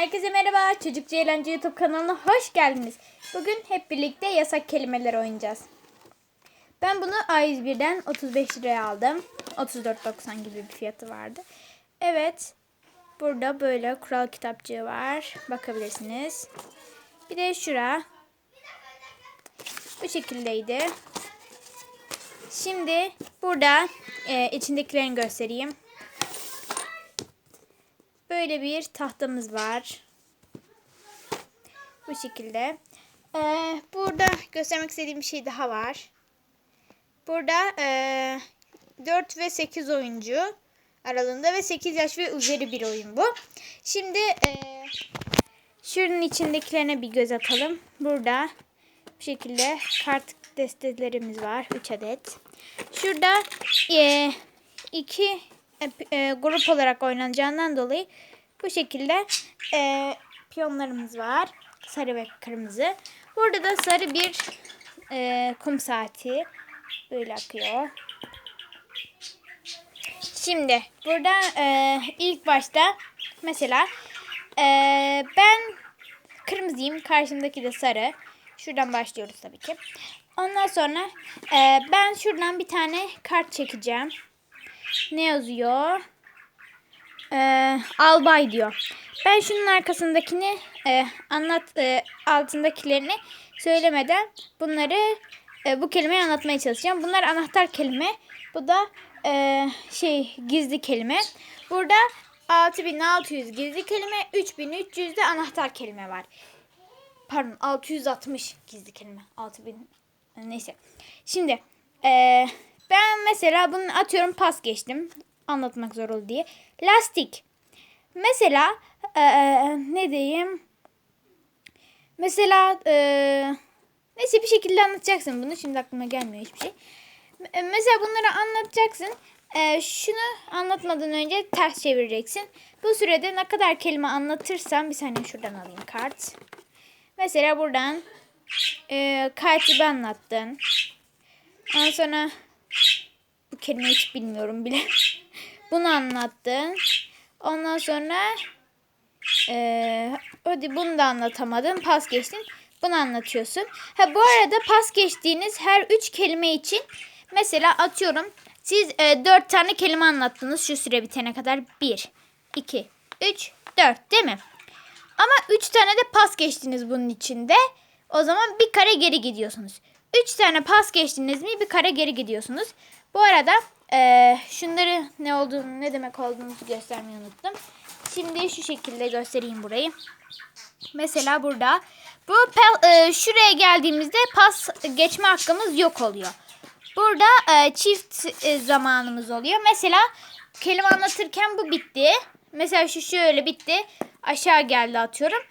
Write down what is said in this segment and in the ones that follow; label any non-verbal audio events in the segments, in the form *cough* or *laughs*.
Herkese merhaba. Çocukça Eğlence YouTube kanalına hoş geldiniz. Bugün hep birlikte yasak kelimeler oynayacağız. Ben bunu A101'den 35 liraya aldım. 34.90 gibi bir fiyatı vardı. Evet. Burada böyle kural kitapçığı var. Bakabilirsiniz. Bir de şura. Bu şekildeydi. Şimdi burada e, içindekilerini göstereyim. Böyle bir tahtamız var. Bu şekilde. Ee, burada göstermek istediğim bir şey daha var. Burada ee, 4 ve 8 oyuncu aralığında ve 8 yaş ve üzeri bir oyun bu. Şimdi ee, şunun içindekilerine bir göz atalım. Burada bu şekilde kart destelerimiz var. 3 adet. Şurada iki e, e, grup olarak oynanacağından dolayı bu şekilde e, piyonlarımız var. Sarı ve kırmızı. Burada da sarı bir e, kum saati. Böyle akıyor. Şimdi burada e, ilk başta mesela e, ben kırmızıyım. Karşımdaki de sarı. Şuradan başlıyoruz tabii ki. Ondan sonra e, ben şuradan bir tane kart çekeceğim. Ne yazıyor? Ee, albay diyor. Ben şunun arkasındakini e, anlat e, altındakilerini söylemeden bunları e, bu kelimeyi anlatmaya çalışacağım. Bunlar anahtar kelime. Bu da e, şey gizli kelime. Burada 6600 gizli kelime, 3300 de anahtar kelime var. Pardon 660 gizli kelime. 6000 neyse. Şimdi e, ben mesela bunu atıyorum pas geçtim. Anlatmak zor oldu diye. Lastik. Mesela e, ne diyeyim? Mesela e, neyse bir şekilde anlatacaksın bunu. Şimdi aklıma gelmiyor hiçbir şey. E, Mesela bunları anlatacaksın. E, şunu anlatmadan önce ters çevireceksin. Bu sürede ne kadar kelime anlatırsan bir saniye şuradan alayım kart. Mesela buradan e, katibi anlattın. Ondan sonra bu kelimeyi hiç bilmiyorum bile. *laughs* Bunu anlattın. Ondan sonra eee hadi bunu da anlatamadın. Pas geçtin. Bunu anlatıyorsun. Ha bu arada pas geçtiğiniz her üç kelime için mesela atıyorum siz e, dört tane kelime anlattınız şu süre bitene kadar. Bir, iki, üç, dört değil mi? Ama üç tane de pas geçtiniz bunun içinde. O zaman bir kare geri gidiyorsunuz. Üç tane pas geçtiniz mi bir kare geri gidiyorsunuz. Bu arada eee, şunları ne olduğunu ne demek olduğunu göstermeyi unuttum. Şimdi şu şekilde göstereyim burayı. Mesela burada bu eee, şuraya geldiğimizde pas geçme hakkımız yok oluyor. Burada eee, çift eee, zamanımız oluyor. Mesela kelime anlatırken bu bitti. Mesela şu şöyle bitti. Aşağı geldi atıyorum.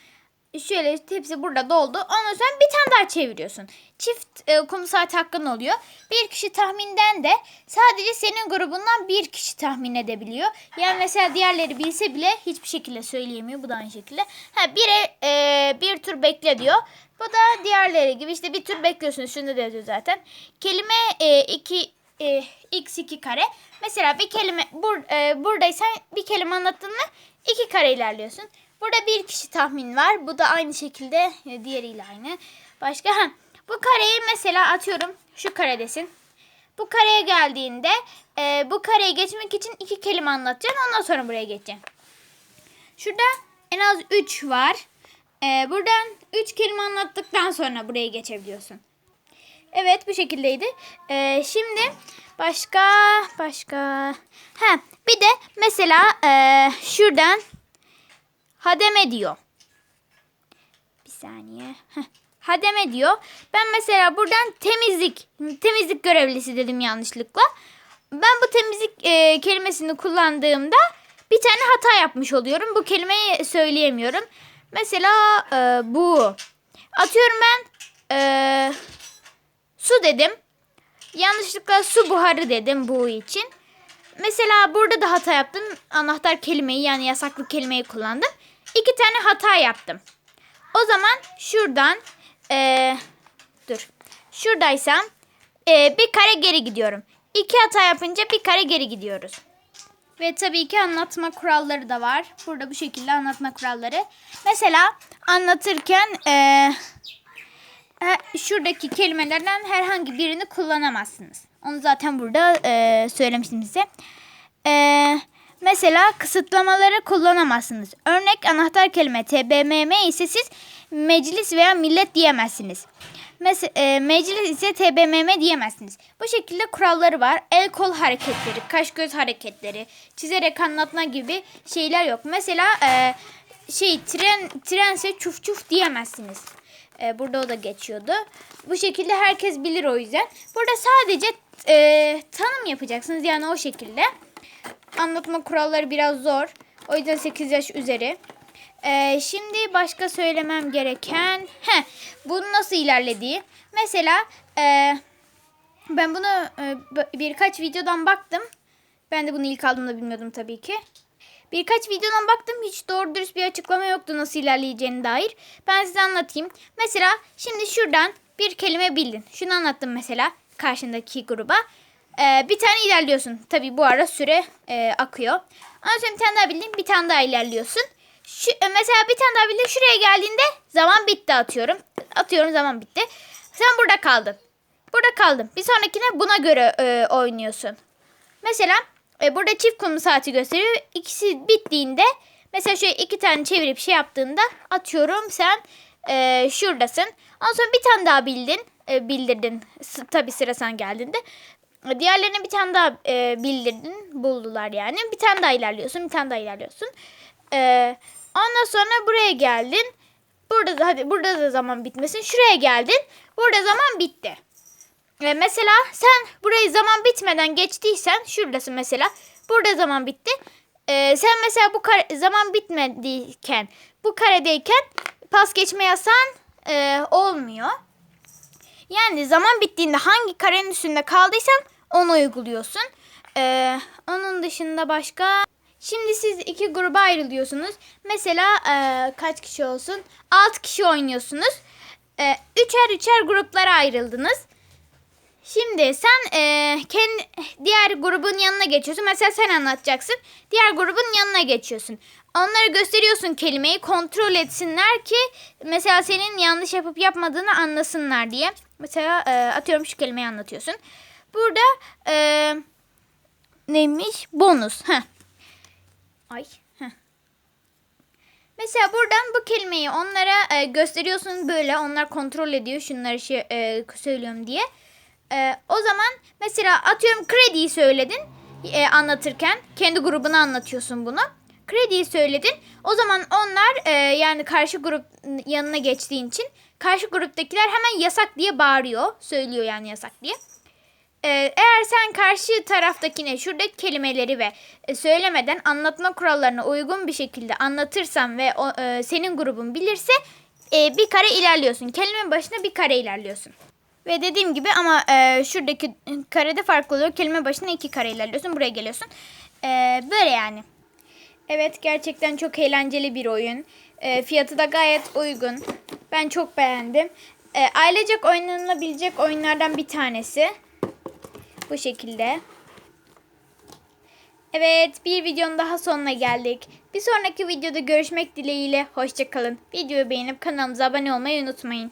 Şöyle hepsi burada doldu. Ondan sonra bir tane daha çeviriyorsun. Çift e, kum saat hakkın oluyor. Bir kişi tahminden de sadece senin grubundan bir kişi tahmin edebiliyor. Yani mesela diğerleri bilse bile hiçbir şekilde söyleyemiyor. Bu da aynı şekilde. Ha bire e, bir tur bekle diyor. Bu da diğerleri gibi işte bir tur bekliyorsunuz. Şunu da yazıyor zaten. Kelime e, iki e, x2 kare. Mesela bir kelime bur, e, buradaysan bir kelime anlattın mı iki kare ilerliyorsun. Burada bir kişi tahmin var. Bu da aynı şekilde e, diğeriyle aynı. Başka ha, bu kareyi mesela atıyorum şu karedesin. Bu kareye geldiğinde e, bu kareyi geçmek için iki kelime anlatacaksın. Ondan sonra buraya geçeceksin. Şurada en az 3 var. E, buradan 3 kelime anlattıktan sonra buraya geçebiliyorsun. Evet bu şekildeydi. E, şimdi başka başka ha bir de mesela e, şuradan hademe diyor. Bir saniye. Heh. Hademe diyor. Ben mesela buradan temizlik temizlik görevlisi dedim yanlışlıkla. Ben bu temizlik e, kelimesini kullandığımda bir tane hata yapmış oluyorum. Bu kelimeyi söyleyemiyorum. Mesela e, bu. Atıyorum ben e, su dedim. Yanlışlıkla su buharı dedim bu için. Mesela burada da hata yaptım. Anahtar kelimeyi yani yasaklı kelimeyi kullandım. İki tane hata yaptım. O zaman şuradan eee, dur. Şuradaysam eee, bir kare geri gidiyorum. İki hata yapınca bir kare geri gidiyoruz. Ve tabii ki anlatma kuralları da var. Burada bu şekilde anlatma kuralları. Mesela anlatırken eee, he- şuradaki kelimelerden herhangi birini kullanamazsınız. Onu zaten burada eee, söylemiştim size. Eee, mesela kısıtlamaları kullanamazsınız. Örnek anahtar kelime TBMM ise siz meclis veya millet diyemezsiniz. Mesela meclis ise TBMM diyemezsiniz. Bu şekilde kuralları var. El kol hareketleri, kaş göz hareketleri, çizerek anlatma gibi şeyler yok. Mesela eee, şey tren trense çuf çuf diyemezsiniz. Ee, burada o da geçiyordu. Bu şekilde herkes bilir o yüzden. Burada sadece e, tanım yapacaksınız yani o şekilde. Anlatma kuralları biraz zor. O yüzden 8 yaş üzeri. Ee, şimdi başka söylemem gereken... He, bunun nasıl ilerlediği. Mesela e, ben bunu e, birkaç videodan baktım. Ben de bunu ilk aldığımda bilmiyordum tabii ki. Birkaç videodan baktım hiç doğru dürüst bir açıklama yoktu nasıl ilerleyeceğine dair. Ben size anlatayım. Mesela şimdi şuradan bir kelime bildin. Şunu anlattım mesela karşındaki gruba. Ee, bir tane ilerliyorsun. Tabii bu ara süre e, akıyor. Ondan sonra bir tane daha bildin bir tane daha ilerliyorsun. Şu, e, mesela bir tane daha bildin şuraya geldiğinde zaman bitti atıyorum. Atıyorum zaman bitti. Sen burada kaldın. Burada kaldın. Bir sonrakine buna göre e, oynuyorsun. Mesela e, burada çift konum saati gösteriyor. İkisi bittiğinde mesela şöyle iki tane çevirip şey yaptığında atıyorum sen e, şuradasın. Ondan sonra bir tane daha bildin. E, bildirdin. S- tabii sıra sen geldiğinde. Diğerlerine bir tane daha e, bildirdin. Buldular yani. Bir tane daha ilerliyorsun. Bir tane daha ilerliyorsun. E, ondan sonra buraya geldin. Burada da hadi burada da zaman bitmesin. Şuraya geldin. Burada zaman bitti. E, mesela sen burayı zaman bitmeden geçtiysen şuradasın mesela. Burada zaman bitti. E, sen mesela bu kare, zaman bitmediyken bu karedeyken pas geçme yasan e, olmuyor. Yani zaman bittiğinde hangi karenin üstünde kaldıysan onu uyguluyorsun. E, onun dışında başka... Şimdi siz iki gruba ayrılıyorsunuz. Mesela e, kaç kişi olsun? 6 kişi oynuyorsunuz. E, üçer üçer gruplara ayrıldınız. Şimdi sen e, kendi diğer grubun yanına geçiyorsun. Mesela sen anlatacaksın. Diğer grubun yanına geçiyorsun. Onlara gösteriyorsun kelimeyi kontrol etsinler ki mesela senin yanlış yapıp yapmadığını anlasınlar diye. Mesela e, atıyorum şu kelimeyi anlatıyorsun. Burada e, neymiş? Bonus. Heh. Ay. Heh. Mesela buradan bu kelimeyi onlara e, gösteriyorsun böyle. Onlar kontrol ediyor şunları şey, e, söylüyorum diye. E, o zaman mesela atıyorum krediyi söyledin e, anlatırken. Kendi grubuna anlatıyorsun bunu. Krediyi söyledin. O zaman onlar e, yani karşı grup yanına geçtiğin için karşı gruptakiler hemen yasak diye bağırıyor. Söylüyor yani yasak diye. Ee, eğer sen karşı taraftakine şuradaki kelimeleri ve e, söylemeden anlatma kurallarına uygun bir şekilde anlatırsan ve o, e, senin grubun bilirse e, bir kare ilerliyorsun. Kelime başına bir kare ilerliyorsun. Ve dediğim gibi ama e, şuradaki karede farklı oluyor. Kelime başına iki kare ilerliyorsun. Buraya geliyorsun. E, böyle yani. Evet gerçekten çok eğlenceli bir oyun. E, fiyatı da gayet uygun. Ben çok beğendim. E, ailecek oynanabilecek oyunlardan bir tanesi. Bu şekilde. Evet bir videonun daha sonuna geldik. Bir sonraki videoda görüşmek dileğiyle. Hoşçakalın. Videoyu beğenip kanalımıza abone olmayı unutmayın.